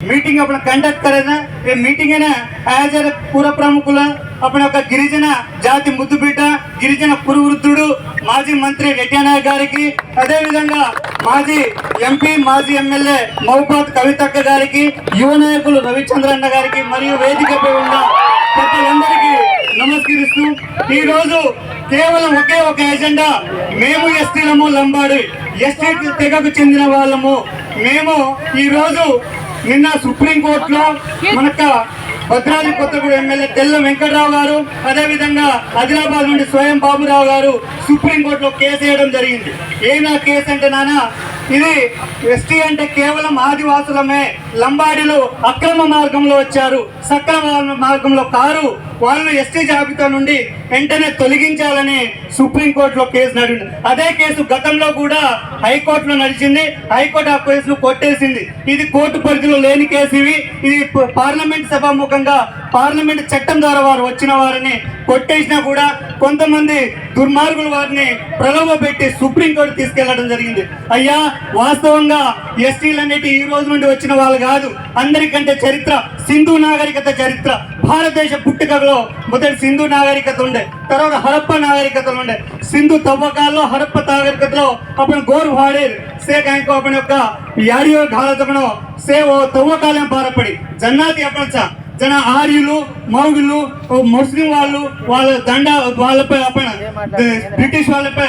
Meeting अपना conduct करे ना ये मीटिंग है ना యాజ్ ఎ పుర ప్రముఖుల అప్పుడు ఒక గిరిజన జాతి ముద్దుబిడ్డ గిరిజన పురువృద్ధుడు మాజీ మంత్రి రెడ్డినాయక్ గారికి అదే విధంగా మాజీ ఎంపీ మాజీ ఎమ్మెల్యే మహబాద్ కవితక్క గారికి యువ నాయకులు రవిచంద్రన్న గారికి మరియు వేదికపై ఉన్న పెద్దలందరికీ నమస్కరిస్తూ ఈ రోజు కేవలం ఒకే ఒక ఎజెండా మేము ఎస్టీలము లంబాడి ఎస్టీ తెగకు చెందిన వాళ్ళము మేము ఈ రోజు నిన్న సుప్రీంకోర్టులో మనక భద్రాద్రి కొత్తగూడెం ఎమ్మెల్యే తెల్ల వెంకట్రావు గారు అదేవిధంగా ఆదిలాబాద్ నుండి స్వయం బాబురావు గారు సుప్రీంకోర్టులో కేసు వేయడం జరిగింది. ఏనా కేసు అంటే నాన్న ఇది ఎస్టీ అంటే కేవలం ఆదివాసులమే లంబాడీలు అక్రమ మార్గంలో వచ్చారు సక్రమ మార్గంలో కారు వాళ్ళు ఎస్టీ జాబితా నుండి వెంటనే తొలగించాలని సుప్రీంకోర్టులో కేసు నడిచింది. అదే కేసు గతంలో కూడా హైకోర్టులో నడిచింది. హైకోర్టు ఆ కేసును కొట్టేసింది. ఇది కోర్టు పరిధిలో లేని కేసు ఇవి. ఇది పార్లమెంట్ సభాముఖంగా పార్లమెంట్ చట్టం ద్వారా వారు వచ్చిన వారిని కొట్టేసినా కూడా కొంతమంది దుర్మార్గులు వారిని ప్రలోభ పెట్టి సుప్రీంకోర్టు తీసుకెళ్ళడం జరిగింది. అయ్యా వాస్తవంగా ఎస్టీలు అనేటి ఈ రోజు నుండి వచ్చిన వాళ్ళు కాదు. అందరికంటే చరిత్ర సింధు నాగరికత చరిత్ర. భారతదేశ పుట్టుకలో మొదటి సింధు నాగరికత ఉండే తర్వాత హరప్ప నాగరికతలు ఉండే. సింధు తవ్వకాల్లో హరప్ప నాగరికతలో అప్పుడు గోరు వాడేరు సే కాయకు అప్పుడు యొక్క యాడియో ఘాలతమనో సే ఓ తవ్వకాలం పారపడి. జన్నాతి అప్పచ్చ జన ఆర్యులు మౌగులు ముస్లిం వాళ్ళు వాళ్ళ దండ వాళ్ళపై అప్పుడు బ్రిటిష్ వాళ్ళపై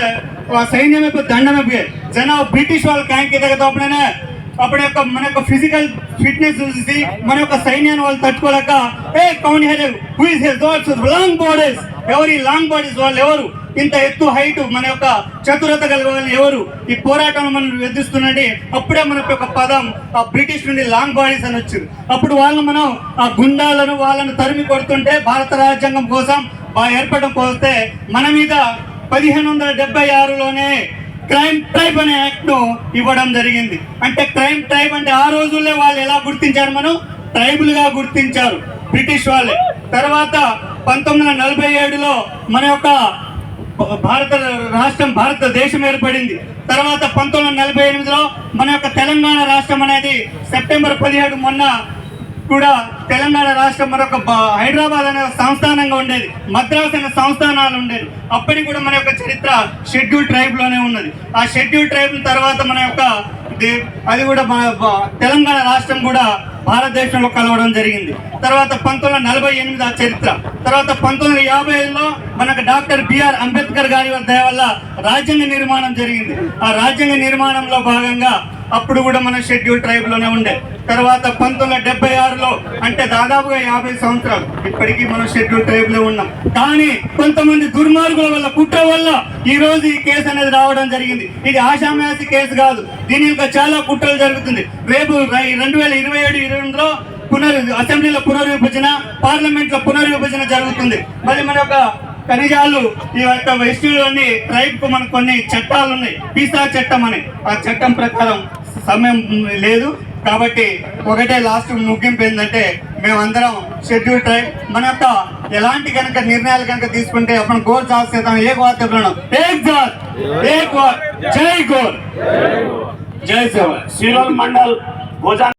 సైన్యం పై దండమే జన బ్రిటిష్ వాళ్ళ కాయకి దగ్గర అప్పుడనే అప్పుడు యొక్క మన యొక్క ఫిజికల్ ఫిట్నెస్ చూసి మన యొక్క సైన్యాన్ని వాళ్ళు తట్టుకోలేక ఏ కౌన్ head who is his long bodies ఎవరి లాంగ్ బాడీస్ వాళ్ళు ఎవరు? ఇంత ఎత్తు హైట్ మన యొక్క చతురత కలిగిన వాళ్ళు ఎవరు? ఈ పోరాటం మనం ఎదుస్తున్నట్టు అప్పుడే మన యొక్క పదం ఆ బ్రిటిష్ నుండి లాంగ్ బాడీస్ అని వచ్చింది. అప్పుడు వాళ్ళు మనం ఆ గుండాలను వాళ్ళను తరిమి కొడుతుంటే భారత రాజ్యాంగం కోసం ఆ ఏర్పడడం కోస్తే మన మీద పదిహేను వందల డెబ్బై ఆరులోనే క్రైమ్ ట్రైబ్ అనే యాక్ట్ ఇవ్వడం జరిగింది. అంటే క్రైమ్ ట్రైబ్ అంటే ఆ రోజుల్లో వాళ్ళు ఎలా గుర్తించారు మనం? ట్రైబుల్గా గుర్తించారు. బ్రిటిష్ వాళ్ళే. తర్వాత పంతొమ్మిది వందల నలభై ఏడులో మన యొక్క భారత రాష్ట్రం భారతదేశం ఏర్పడింది. తర్వాత పంతొమ్మిది వందల నలభై ఎనిమిదిలో మన యొక్క తెలంగాణ రాష్ట్రం అనేది సెప్టెంబర్ పదిహేడు మొన్న కూడా తెలంగాణ రాష్ట్రం మరొక హైదరాబాద్ అనే సంస్థానంగా ఉండేది. మద్రాస్ అనే సంస్థానాలు ఉండేది. అప్పటికి కూడా మన యొక్క చరిత్ర షెడ్యూల్ ట్రైబ్లోనే ఉన్నది. ఆ షెడ్యూల్ ట్రైబ్ తర్వాత మన యొక్క అది కూడా మన తెలంగాణ రాష్ట్రం కూడా భారతదేశంలో కలవడం జరిగింది. తర్వాత పంతొమ్మిది వందల నలభై ఎనిమిది ఆ చరిత్ర. తర్వాత పంతొమ్మిది వందల యాభై ఐదులో మనకు డాక్టర్ బిఆర్ అంబేద్కర్ గారి దయ వల్ల రాజ్యాంగ నిర్మాణం జరిగింది. ఆ రాజ్యాంగ నిర్మాణంలో భాగంగా అప్పుడు కూడా మన షెడ్యూల్ ట్రైబ్లోనే ఉండే. తర్వాత పంతొమ్మిది వందల డెబ్బై ఆరులో అంటే దాదాపుగా యాభై సంవత్సరాలు ఇప్పటికీ మనం షెడ్యూల్ ట్రైబ్లో ఉన్నాం. కానీ కొంతమంది దుర్మార్గుల వల్ల కుట్ర వల్ల ఈ రోజు ఈ కేసు అనేది రావడం జరిగింది. ఇది ఆశామాసి కేసు కాదు. దీని యొక్క చాలా కుట్రలు జరుగుతుంది. రేపు రెండు వేల ఇరవై ఏడు ఇరవై రెండులో పునర్ అసెంబ్లీలో పునర్విభజన పార్లమెంట్లో పునర్విభజన జరుగుతుంది. మరి మన యొక్క ఖనిజాలు ఈ యొక్క ఎస్టీలోని ట్రైబ్కు మనకు కొన్ని చట్టాలు ఉన్నాయి. పీసా చట్టం అని. ఆ చట్టం ప్రకారం సమయం లేదు. కాబట్టి ఒకటే లాస్ట్ ముగింపు ఏంటంటే మేమందరం షెడ్యూల్ ట్రై మన యొక్క ఎలాంటి కనుక నిర్ణయాలు కనుక తీసుకుంటే అప్పుడు గోల్ చేద్దాం ఏ గోల్ చెప్పలేను జై గోల్. జై సేవ శ్రీరామ్ మండల్ భోజనం